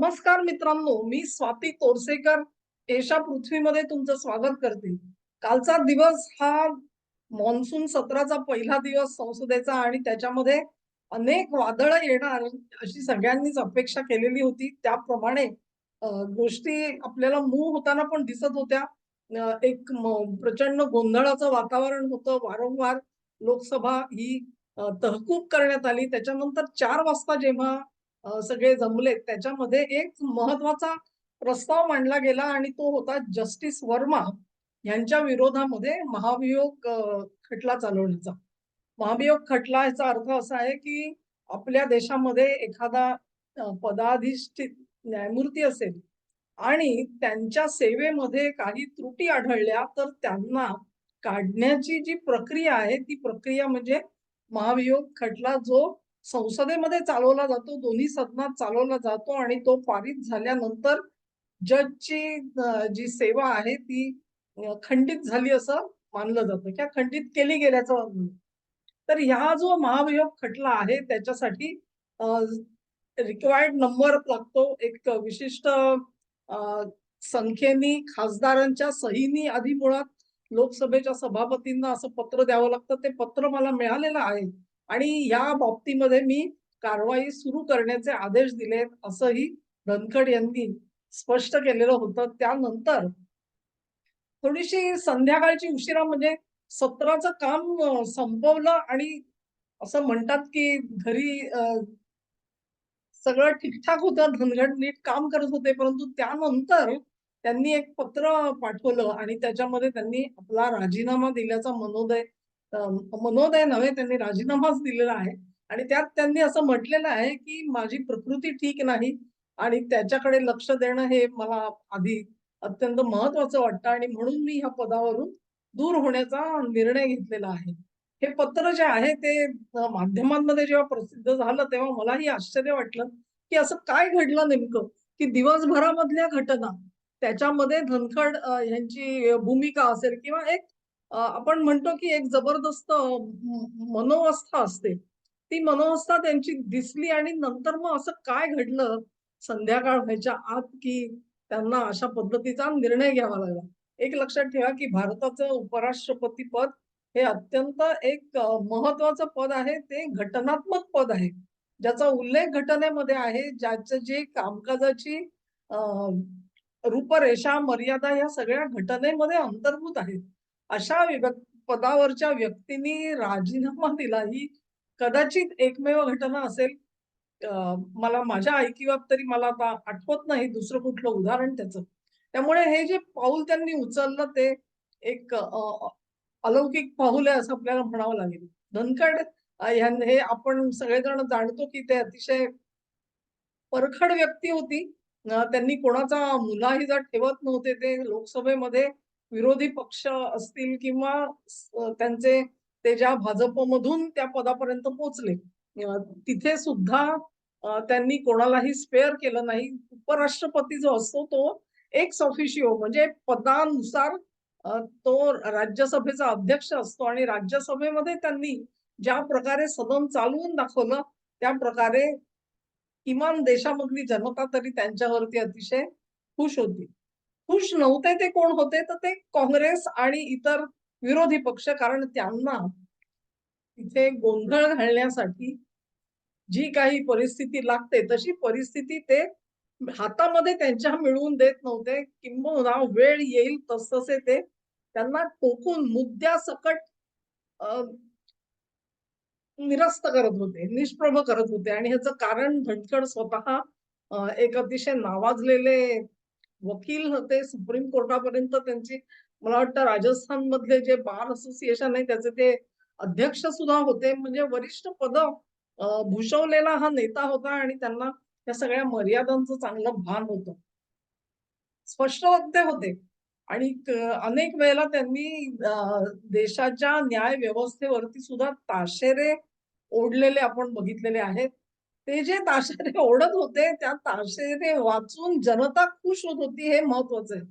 नमस्कार मित्रांनो मी स्वाती तोरसेकर एशा पृथ्वीमध्ये तुमचं स्वागत करते. कालचा दिवस हा मॉन्सून सत्राचा पहिला दिवस संसदेचा आणि त्याच्यामध्ये अनेक वादळ येणार अशी सगळ्यांनीच अपेक्षा केलेली होती. त्याप्रमाणे गोष्टी आपल्याला मूळ होताना पण दिसत होत्या. एक प्रचंड गोंधळाचं वातावरण होतं. वारंवार लोकसभा ही तहकूब करण्यात आली. त्याच्यानंतर चार वाजता जेव्हा सगळे जमलेत. त्याच्यामध्ये एक महत्त्वाचा प्रस्ताव मांडला गेला आणि तो होता जस्टिस वर्मा यांच्या विरोधामध्ये महाभियोग खटला चालवण्याचा. महाभियोग खटला याचा अर्थ असा आहे की आपल्या देशामध्ये एखादा पदाधिष्ठित न्यायमूर्ती असेल आणि त्यांच्या सेवेमध्ये काही त्रुटी आढळल्या तर त्यांना काढण्याची जी प्रक्रिया आहे ती प्रक्रिया म्हणजे महाभियोग खटला जो संसदेमध्ये चालवला जातो दोन्ही सदनात चालवला जातो आणि तो पारित झाल्यानंतर जजची जी सेवा आहे ती खंडित झाली असं मानलं जातं किंवा खंडित केली गेल्याचं तर ह्या जो महाभियोग खटला आहे त्याच्यासाठी रिक्वायर्ड नंबर लागतो. एक विशिष्ट संख्येनी खासदारांच्या सहीनी आधी मुळात लोकसभेच्या सभापतींना असं पत्र द्यावं लागतं. ते पत्र मला मिळालेलं आहे. आणि या बाबतीमध्ये मी कारवाई सुरू करण्याचे आदेश दिलेत असंही धनखड यांनी स्पष्ट केलेलं होतं. त्यानंतर थोडीशी संध्याकाळची उशिरा म्हणजे सत्राचं काम संपवलं आणि असं म्हणतात की घरी सगळं ठीकठाक होतं. धनगड नीट काम करत होते परंतु त्यानंतर त्यांनी एक पत्र पाठवलं आणि त्याच्यामध्ये त्यांनी आपला राजीनामा दिल्याचा मनोदय मनोदय नव्हे त्यांनी राजीनामाच दिलेला आहे. आणि त्यात त्यांनी असं म्हटलेलं आहे की माझी प्रकृती ठीक नाही आणि त्याच्याकडे लक्ष देणं हे मला आधी अत्यंत महत्वाचं वाटतं आणि म्हणून मी ह्या पदावरून दूर होण्याचा निर्णय घेतलेला आहे. हे पत्र जे आहे ते माध्यमांमध्ये जेव्हा प्रसिद्ध झालं तेव्हा मलाही आश्चर्य वाटलं की असं काय घडलं नेमकं? की दिवसभरामधल्या घटना त्याच्यामध्ये धनखड यांची भूमिका असेल किंवा एक आपण म्हणतो की एक जबरदस्त मनोवस्था असते. ती मनोवस्था त्यांची दिसली आणि नंतर मग असं काय घडलं? संध्याकाळ व्हायच्या आत की त्यांना अशा पद्धतीचा निर्णय घ्यावा लागला. एक लक्षात ठेवा की भारताचं उपराष्ट्रपती पद हे अत्यंत एक महत्वाचं पद आहे. ते घटनात्मक पद आहे. ज्याचा उल्लेख घटनेमध्ये आहे ज्याचं जे कामकाजाची रूपरेषा मर्यादा या सगळ्या घटनेमध्ये अंतर्भूत आहेत. अशा विभक्त पदावरच्या व्यक्तींनी राजीनामा दिला ही कदाचित एकमेव घटना असेल. मला माझ्या ऐकिवात तरी मला आता आठवत नाही दुसरं कुठलं उदाहरण त्याचं. त्यामुळे हे जे पाऊल त्यांनी उचललं ते एक अलौकिक पाऊल आहे असं आपल्याला म्हणावं लागेल. धनखड हे आपण सगळेजण जाणतो की ते अतिशय परखड व्यक्ती होती. त्यांनी कोणाचा मुलाहिजा ठेवत नव्हते ते लोकसभेमध्ये विरोधी पक्ष असतील किंवा त्यांचे ते ज्या भाजपमधून त्या पदापर्यंत पोहोचले. तिथे सुद्धा त्यांनी कोणालाही स्पेअर केलं नाही. उपराष्ट्रपती जो असतो तो एक ऑफिशिओ म्हणजे पदानुसार तो राज्यसभेचा अध्यक्ष असतो आणि राज्यसभेमध्ये त्यांनी ज्या प्रकारे सदन चालवून दाखवलं त्या प्रकारे किमान देशामधली जनता तरी त्यांच्यावरती अतिशय खुश होती. खुश नव्हते ते कोण होते? तर ते काँग्रेस आणि इतर विरोधी पक्ष कारण त्यांना तिथे गोंधळ घालण्यासाठी जी काही परिस्थिती लागते तशी परिस्थिती ते हातामध्ये त्यांच्या मिळवून देत नव्हते. किंबहुना वेळ येईल तसतसे ते त्यांना टोकून मुद्द्यासकट निरस्त करत होते निष्प्रभ करत होते. आणि ह्याचं कारण भटकड स्वतः एक अतिशय नावाजलेले वकील होते सुप्रीम कोर्टापर्यंत त्यांची मला वाटतं राजस्थान मधले जे बार असोसिएशन आहे त्याचे ते अध्यक्ष सुद्धा होते. म्हणजे वरिष्ठ पद भूषवलेला हा नेता होता आणि त्यांना या सगळ्या मर्यादांचं चांगलं भान होत. स्पष्ट वक्ते होते. आणि अनेक वेळेला त्यांनी देशाच्या न्याय व्यवस्थेवरती सुद्धा ताशेरे ओढलेले आपण बघितलेले आहेत. ते जे ताशेरे ओढत होते त्या ताशेरे वाचून जनता खुश होत होती हे महत्वाचं आहे.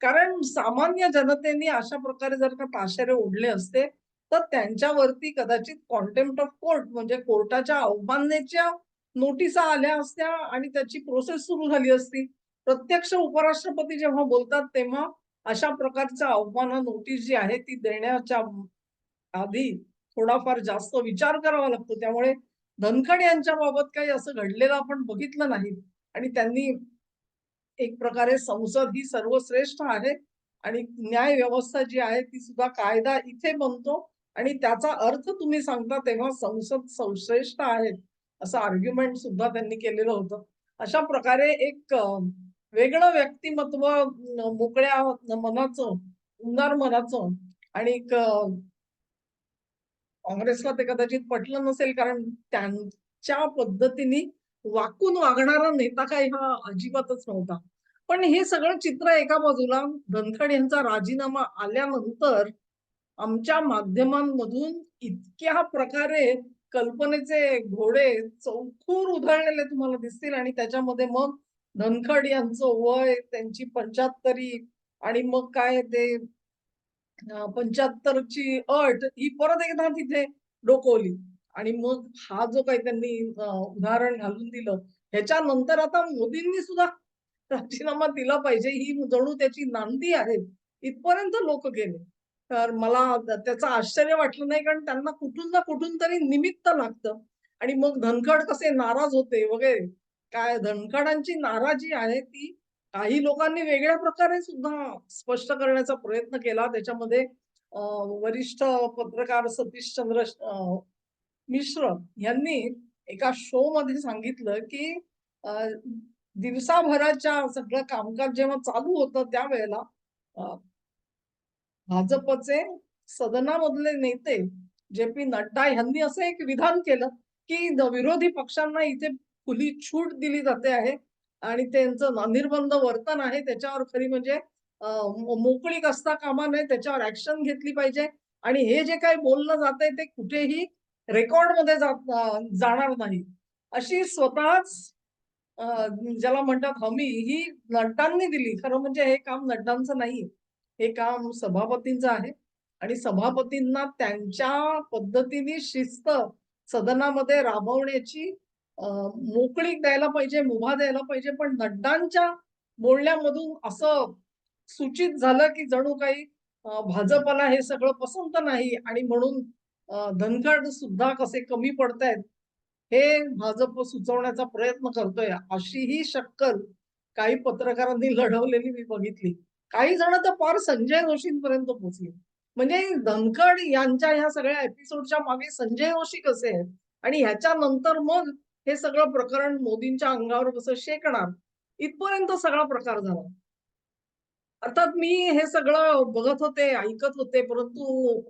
कारण सामान्य जनतेने अशा प्रकारे जर का ताशेरे ओढले असते तर त्यांच्यावरती कदाचित कॉन्टेम्प्ट ऑफ कोर्ट म्हणजे कोर्टाच्या अवमाननेच्या नोटिसा आल्या असत्या आणि त्याची प्रोसेस सुरू झाली असती. प्रत्यक्ष उपराष्ट्रपती जेव्हा बोलतात तेव्हा अशा प्रकारच्या आव्हानं नोटीस जी आहे ती देण्याच्या आधी थोडाफार जास्त विचार करावा लागतो. त्यामुळे धनखड यांच्या बाबत काही असं घडलेलं आपण बघितलं नाही. आणि त्यांनी एक प्रकारे संसद ही सर्वश्रेष्ठ आहे आणि न्याय व्यवस्था जी आहे ती सुद्धा कायदा इथे बनतो आणि त्याचा अर्थ तुम्ही सांगता तेव्हा संसद सर्वश्रेष्ठ आहे असं आर्ग्युमेंट सुद्धा त्यांनी केलेलं होतं. अशा प्रकारे एक वेगळं व्यक्तिमत्व मोकळ्या मनाचं उमदार मनाचं आणि काँग्रेसला ते कदाचित पटलं नसेल कारण त्यांच्या पद्धतीने वाकून वागणारा नेता काही हा अजिबातच नव्हता. पण हे सगळं चित्र एका बाजूला धनखड यांचा राजीनामा आल्यानंतर आमच्या माध्यमांमधून इतक्या प्रकारे कल्पनेचे घोडे चौखूर उधळलेले तुम्हाला दिसतील आणि त्याच्यामध्ये मग धनखड यांचं वय त्यांची पंच्याहत्तरी आणि मग काय ते पंच्याहत्तरची अट ही परत एकदा तिथे डोकवली. आणि मग हा जो काही त्यांनी उदाहरण घालून दिलं ह्याच्यानंतर आता मोदींनी सुद्धा राजीनामा दिला पाहिजे ही जणू त्याची नांदी आहे इथपर्यंत लोक गेले. तर मला त्याचं आश्चर्य वाटलं नाही कारण त्यांना कुठून ना कुठून तरी निमित्त लागतं. आणि मग धनखड कसे नाराज होते वगैरे. काय धनखडांची नाराजी आहे ती काही लोकांनी वेगळ्या प्रकारे सुद्धा स्पष्ट करण्याचा प्रयत्न केला. त्याच्यामध्ये वरिष्ठ पत्रकार सतीश चंद्र मिश्र यांनी एका शो मध्ये सांगितलं की दिवसाभराच्या सगळं कामकाज जेव्हा चालू होतं त्यावेळेला भाजपचे सदनामधले नेते जे पी नड्डा यांनी असं एक विधान केलं की विरोधी पक्षांना इथे खुली छूट दिली जाते आहे. आणि त्यांचं निर्बंध वर्तन आहे त्याच्यावर खरी म्हणजे मोकळीक असता कामा नये त्याच्यावर ऍक्शन घेतली पाहिजे. आणि हे जे काही बोललं जात आहे ते कुठेही रेकॉर्डमध्ये जात जाणार नाही. अशी स्वतःच ज्याला म्हणतात हमी ही नड्डांनी दिली. खरं म्हणजे हे काम नड्डांचं नाही हे काम सभापतींचं आहे. आणि सभापतींना त्यांच्या पद्धतीने शिस्त सदनामध्ये राबवण्याची मोकळीक द्यायला पाहिजे मुभा द्यायला पाहिजे पण नड्डांच्या बोलण्यामधून असं सूचित झालं की जणू काही भाजपला हे सगळं पसंत नाही आणि म्हणून धनगड धनखड सुद्धा कसे कमी पडतायत हे भाजप सुचवण्याचा प्रयत्न करतोय अशी ही शक्कल काही पत्रकारांनी लढवलेली मी बघितली. काही जण तर फार संजय जोशींपर्यंत पोहोचले म्हणजे धनखड यांच्या ह्या सगळ्या एपिसोडच्या मागे संजय जोशी कसे आहेत आणि ह्याच्या नंतर मग हे सगळं प्रकरण मोदींच्या अंगावर कसं शेकणार? इथपर्यंत सगळा प्रकार झाला. अर्थात मी हे सगळं बघत होते ऐकत होते परंतु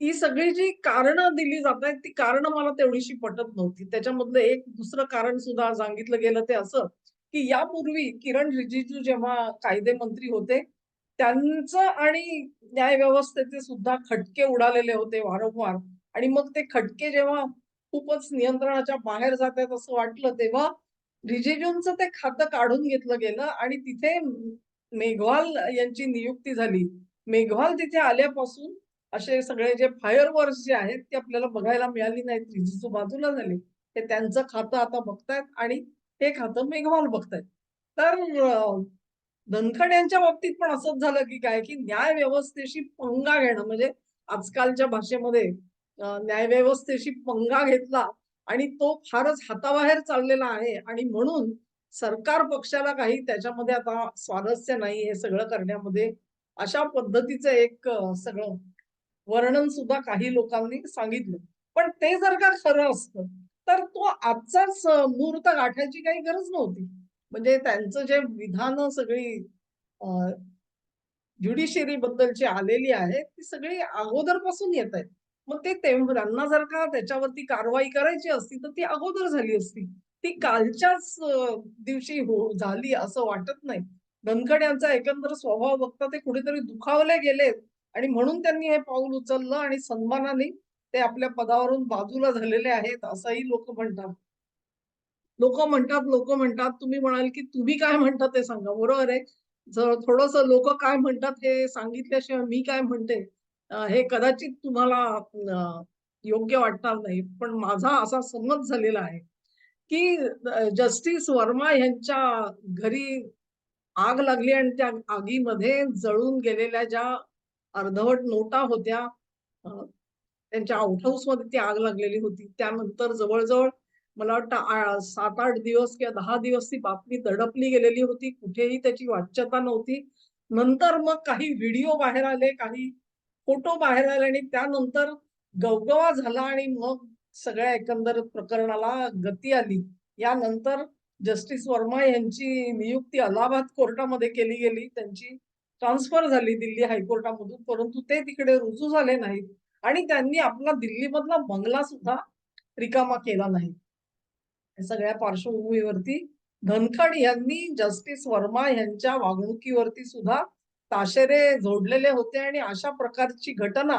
ही सगळी जी कारणं दिली जात आहेत ती कारण मला तेवढीशी पटत नव्हती. त्याच्यामधलं एक दुसरं कारण सुद्धा सांगितलं गेलं ते असं की यापूर्वी किरण रिजिजू जेव्हा कायदे मंत्री होते त्यांचं आणि न्यायव्यवस्थेचे सुद्धा खटके उडालेले होते वारंवार. आणि मग ते खटके जेव्हा खूपच नियंत्रणाच्या बाहेर जात आहेत असं वाटलं तेव्हा रिजिजूंचं ते खातं काढून घेतलं गेलं आणि तिथे मेघवाल यांची नियुक्ती झाली. मेघवाल तिथे आल्यापासून असे सगळे जे फायरवर्क्स जे आहेत ते आपल्याला बघायला मिळाली नाहीत. रिजिजू बाजूला झाले. ते त्यांचं खातं आता बघतायत आणि हे खातं मेघवाल बघतायत. तर धनखड यांच्या बाबतीत पण असंच झालं की काय की न्याय व्यवस्थेशी पंगा घेणं म्हणजे आजकालच्या भाषेमध्ये न्यायव्यवस्थेशी न्याय व्यवस्थेशी पंगा घेतला आणि तो फारच हाताबाहेर चाललेला आहे. आणि म्हणून सरकार पक्षाला काही त्याच्यामध्ये आता स्वारस्य नाही हे सगळं करण्यामध्ये. अशा पद्धतीचं एक सगळं वर्णन सुद्धा काही लोकांनी सांगितलं. पण ते जर का खरं असतं तर तो आजचाच मुहूर्त गाठायची काही गरज नव्हती. म्हणजे त्यांचं जे विधान सगळी ज्युडिशियरी बद्दलची आलेली आहे ती सगळी अगोदरपासून येत आहेत. मग ते त्यांना जर का त्याच्यावरती कारवाई करायची असती तर ती अगोदर झाली असती. ती कालच्याच दिवशी हो झाली असं वाटत नाही. धनखड यांचा एकंदर स्वभाव बघता ते कुठेतरी दुखावले गेलेत आणि म्हणून त्यांनी हे पाऊल उचललं आणि सन्मानाने ते आपल्या पदावरून बाजूला झालेले आहेत असंही लोक म्हणतात. लोक म्हणतात लोक म्हणतात. तुम्ही म्हणाल की तुम्ही काय म्हणता ते सांगा. बरोबर आहे. जर थोडस लोक काय म्हणतात हे सांगितल्याशिवाय मी काय म्हणते? हे कदाचित तुम्हाला योग्य वाटणार नाही पण माझा असा समज झालेला आहे की जस्टिस वर्मा यांच्या घरी आग लागली आणि त्या आगीमध्ये जळून गेलेल्या ज्या अर्धवट नोटा होत्या त्यांच्या आउटहाऊसमध्ये ती आग लागलेली होती. त्यानंतर जवळजवळ मला वाटतं सात आठ दिवस किंवा दहा दिवस ती बातमी दडपली गेलेली होती. कुठेही त्याची वाच्यता नव्हती. नंतर मग काही व्हिडिओ बाहेर आले, काही फोटो बाहेर आले आणि त्यानंतर गवगवा झाला आणि मग सगळ्या एकंदर प्रकरणाला गती आली. यानंतर जस्टिस वर्मा यांची नियुक्ती अलाहाबाद कोर्टामध्ये केली गेली. त्यांची ट्रान्सफर झाली दिल्ली हायकोर्टामधून. परंतु ते तिकडे रुजू झाले नाहीत आणि त्यांनी आपला दिल्लीमधला बंगला सुद्धा रिकामा केला नाही. या सगळ्या पार्श्वभूमीवरती धनखड यांनी जस्टिस वर्मा यांच्या वागणुकीवरती सुद्धा ताशेरे जोडलेले होते आणि अशा प्रकारची घटना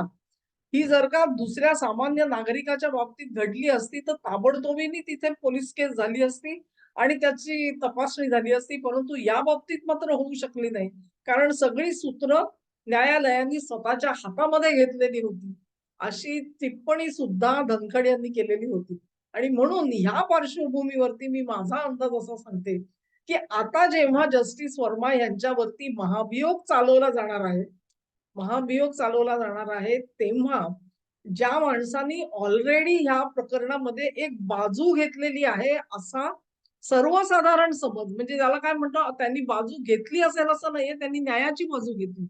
ही जर का दुसऱ्या सामान्य नागरिकाच्या बाबतीत घडली असती, तर ताबडतोबीने तिथे पोलीस केस झाली असती आणि त्याची तपासणी झाली असती. परंतु या बाबतीत मात्र होऊ शकली नाही. कारण सगळी सूत्र न्यायालयाने स्वतःच्या हातामध्ये घेतलेली होती. अशी टिप्पणी सुद्धा धनखड यांनी केलेली होती. आणि म्हणून ह्या पार्श्वभूमीवरती मी माझा अंदाज असा सांगते, की आता जेव्हा जस्टिस वर्मा यांच्यावरती महाभियोग चालवला जाणार आहे, महाभियोग चालवला जाणार आहे, तेव्हा ज्या माणसांनी ऑलरेडी ह्या प्रकरणामध्ये एक बाजू घेतलेली आहे, असा सर्वसाधारण समज म्हणजे ज्याला काय म्हणतो त्यांनी बाजू घेतली असेल असं नाहीये, त्यांनी न्यायाची बाजू घेतली.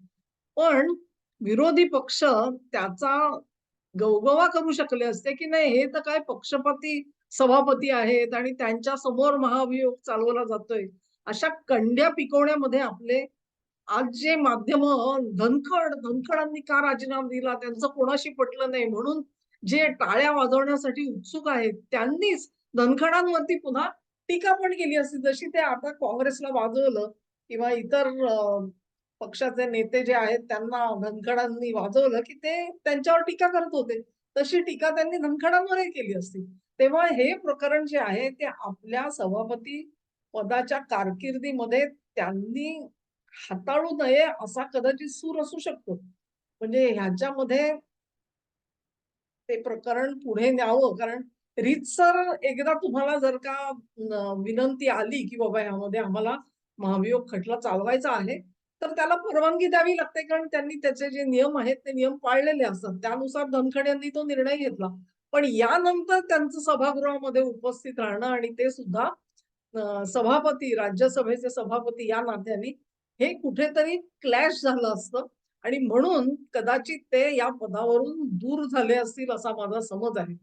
पण विरोधी पक्ष त्याचा गवगवा करू शकले असते, की नाही हे तर काय पक्षपाती सभापती आहेत आणि त्यांच्यासमोर महाभियोग चालवला जातोय. अशा कंड्या पिकवण्यामध्ये आपले आज जे माध्यम धनखड, धनखडांनी का राजीनामा दिला? त्यांचं कोणाशी पटलं नाही म्हणून जे टाळ्या वाजवण्यासाठी उत्सुक आहेत, त्यांनीच धनखडांवरती पुन्हा टीका पण केली असती. जशी ते आता काँग्रेसला वाजवलं किंवा इतर पक्षाचे नेते जे आहेत त्यांना धनखडांनी वाजवलं, की ते त्यांच्यावर टीका करत होते. तशी टीका त्यांनी धनखडांवरही केली असती. तेव्हा हे प्रकरण जे आहे ते आपल्या सभापती पदाच्या कारकिर्दीमध्ये त्यांनी हाताळू नये असा कदाचित सूर असू शकतो. म्हणजे ह्याच्यामध्ये ते प्रकरण पुढे न्यावं कारण रीतसर एकदा तुम्हाला जर का विनंती आली, की बाबा ह्यामध्ये आम्हाला महाभियोग खटला चालवायचा आहे, तर त्याला परवानगी द्यावी लागते. कारण त्यांनी त्याचे जे नियम आहेत, ते नियम पाळलेले असतात. त्यानुसार धनखड यांनी तो निर्णय घेतला. पण यानंतर त्यांचं सभागृहामध्ये उपस्थित राहणं आणि ते सुद्धा सभापती, राज्यसभेचे सभापती या नात्याने हे कुठेतरी क्लॅश झालं असतं आणि म्हणून कदाचित ते या पदावरून दूर झाले असतील असा माझा समज आहे.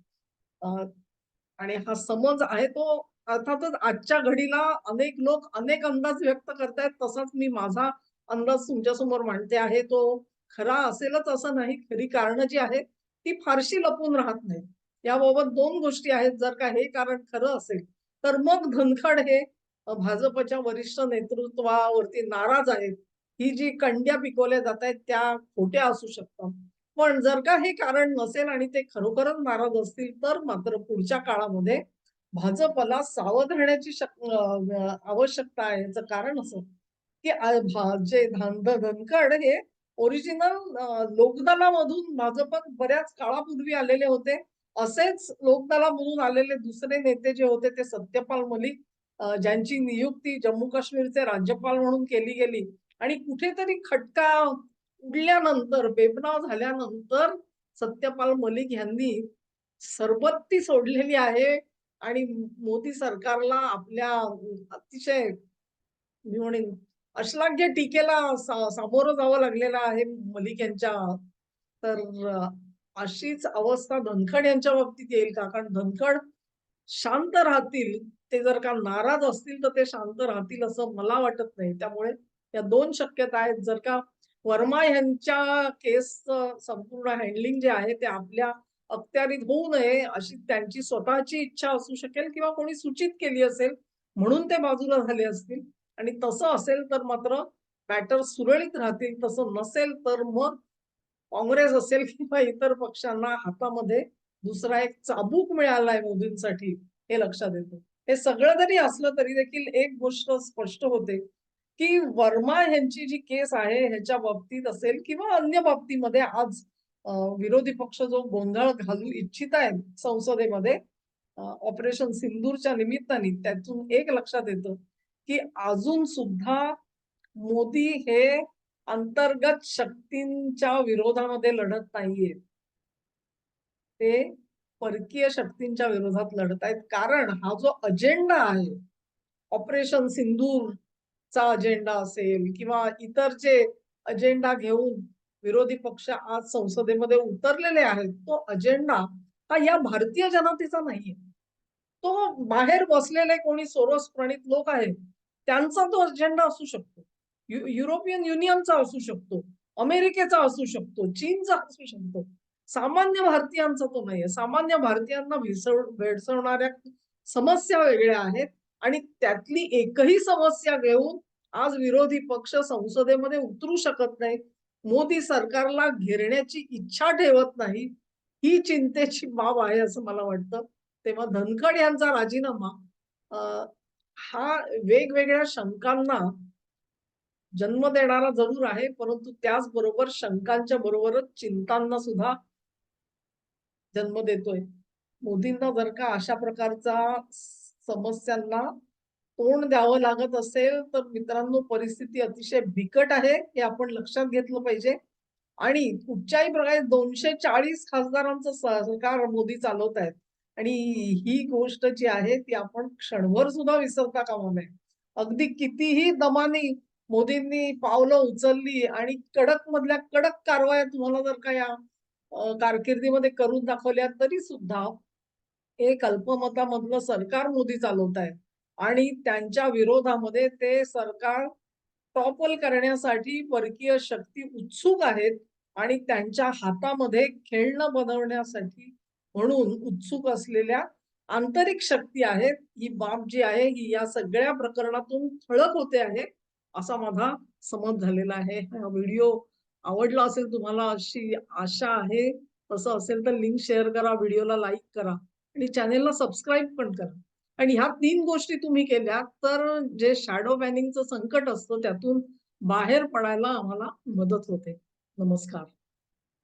आणि हा समज आहे तो अर्थातच आजच्या घडीला अनेक लोक अनेक अंदाज व्यक्त करतायत. तसाच मी माझा अंदाज तुमच्यासमोर मांडते आहे. तो खरा असेलच असं नाही. खरी कारणं जी आहेत ती फारशी लपून राहत नाहीत. याबाबत दोन गोष्टी आहेत. जर का हे कारण खरं असेल, तर मग धनखड हे भाजपच्या वरिष्ठ नेतृत्वावरती नाराज आहेत. ही जी कंड्या पिकवल्या जात आहेत त्या खोट्या असू शकतात. पण जर का हे कारण नसेल आणि ते खरोखरच नाराज असतील, तर मात्र पुढच्या काळामध्ये भाजपला सावध राहण्याची आवश्यकता आहे. याचं कारण असं, की भा जे धान धनखड हे ओरिजिनल लोकदलामधून भाजपात बऱ्याच काळापूर्वी आलेले होते. असेच लोकदलामधून आलेले दुसरे नेते जे होते ते सत्यपाल मलिक ज्यांची नियुक्ती जम्मू काश्मीरचे राज्यपाल म्हणून केली गेली. आणि कुठेतरी खटका उडल्यानंतर, बेबनाव झाल्यानंतर सत्यपाल मलिक यांनी सरबत्ती सोडलेली आहे आणि मोदी सरकारला आपल्या अतिशय मी म्हणेन अश्लाघ्य टीकेला सा सामोरं जावं लागलेलं आहे मलिक यांच्या. तर अशीच अवस्था धनखड यांच्या बाबतीत येईल का? कारण धनखड शांत राहतील, ते जर का नाराज असतील, तर ते शांत राहतील असं मला वाटत नाही. त्यामुळे या दोन शक्यता आहेत. जर का वर्मा यांच्या केसचं संपूर्ण हँडलिंग जे आहे ते आपल्या अखत्यारीत होऊ नये, अशी त्यांची स्वतःची इच्छा असू शकेल किंवा कोणी सूचित केली असेल, म्हणून ते बाजूला झाले असतील आणि तसं असेल तर मात्र बॅटर सुरळीत राहतील. तसं नसेल तर मग काँग्रेस असेल किंवा इतर पक्षांना हातामध्ये दुसरा एक चाबूक मिळालाय मोदींसाठी, हे लक्षात येतं. हे सगळं जरी असलं तरी देखील एक गोष्ट स्पष्ट होते, की वर्मा यांची जी केस आहे ह्याच्या बाबतीत असेल किंवा अन्य बाबतीमध्ये आज विरोधी पक्ष जो गोंधळ घालू इच्छित आहे संसदेमध्ये, ऑपरेशन सिंदूरच्या निमित्ताने त्यातून एक लक्षात येतं की अजून सुद्धा मोदी हे अंतर्गत शक्तींच्या विरोधामध्ये लढत नाहीये. ते परकीय शक्तींच्या विरोधात लढत आहेत. कारण हा जो अजेंडा आहे ऑपरेशन सिंदूरचा अजेंडा असेल किंवा इतर जे अजेंडा घेऊन विरोधी पक्ष आज संसदेमध्ये उतरलेले आहेत तो अजेंडा हा या भारतीय जनतेचा नाहीये. तो बाहेर बसलेले कोणी सोरस प्रणित लोक आहेत त्यांचा तो अजेंडा असू शकतो. यु- युरोपियन युनियनचा असू शकतो अमेरिकेचा असू शकतो चीनचा असू शकतो. सामान्य भारतीयांचा तो नाहीये. सामान्य भारतीयांना भेसळ भेडसवणाऱ्या समस्या वेगळ्या आहेत आणि त्यातली एकही समस्या घेऊन आज विरोधी पक्ष संसदेमध्ये उतरू शकत नाही मोदी सरकारला घेरण्याची इच्छा ठेवत नाही ही चिंतेची बाब आहे असं मला वाटतं. तेव्हा धनखड यांचा राजीनामा हा वेगवेगळ्या शंकांना जन्म देणारा जरूर आहे परंतु त्याचबरोबर शंकांच्या बरोबरच चिंतांना सुद्धा जन्म देतोय. मोदींना जर का अशा प्रकारचा समस्यांना तोंड द्यावं लागत असेल तर मित्रांनो परिस्थिती अतिशय बिकट आहे हे आपण लक्षात घेतलं पाहिजे. आणि कुठच्याही प्रकारे दोनशे चाळीस खासदारांचं सरकार मोदी चालवत आहेत. आणि ही गोष्ट जी आहे ती आपण क्षणभर सुद्धा विसरता कामा नये. अगदी कितीही दमाने मोदींनी पावलं उचलली आणि कडक मधल्या कडक कारवाया तुम्हाला जर का या कारकिर्दीमध्ये करून दाखवल्या तरी सुद्धा एक अल्पमतामधलं सरकार मोदी चालवत आहे आणि त्यांच्या विरोधामध्ये ते सरकार टॉपल करण्यासाठी परकीय शक्ती उत्सुक आहेत आणि त्यांच्या हातामध्ये खेळणं बनवण्यासाठी म्हणून उत्सुक असलेल्या आंतरिक शक्ती आहेत. ही बाब जी आहे ही या सगळ्या प्रकरणातून ठळक होते आहे. असा माझा समज झालेला आहे. हा व्हिडिओ आवडला असेल तुम्हाला अशी आशा आहे. तसं असेल तर लिंक शेअर करा व्हिडिओला लाईक करा आणि चॅनेलला सबस्क्राईब पण करा. आणि ह्या तीन गोष्टी तुम्ही केल्या तर जे शॅडो बॅनिंगचं संकट असतं त्यातून बाहेर पडायला आम्हाला मदत होते. नमस्कार.